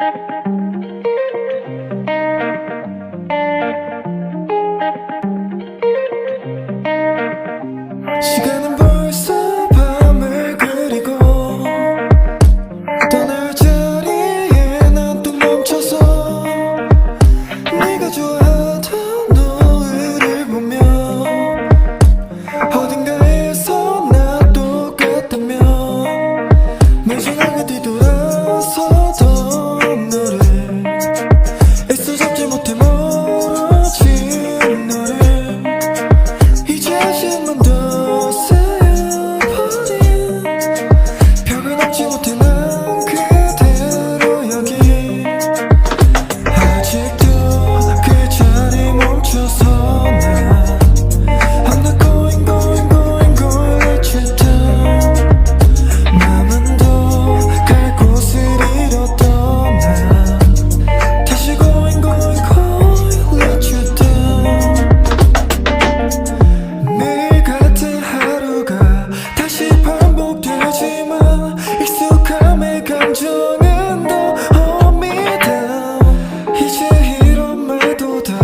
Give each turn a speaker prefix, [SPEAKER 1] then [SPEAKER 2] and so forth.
[SPEAKER 1] Thank you. 주는 너 홈이다. 이제 이런 말도 다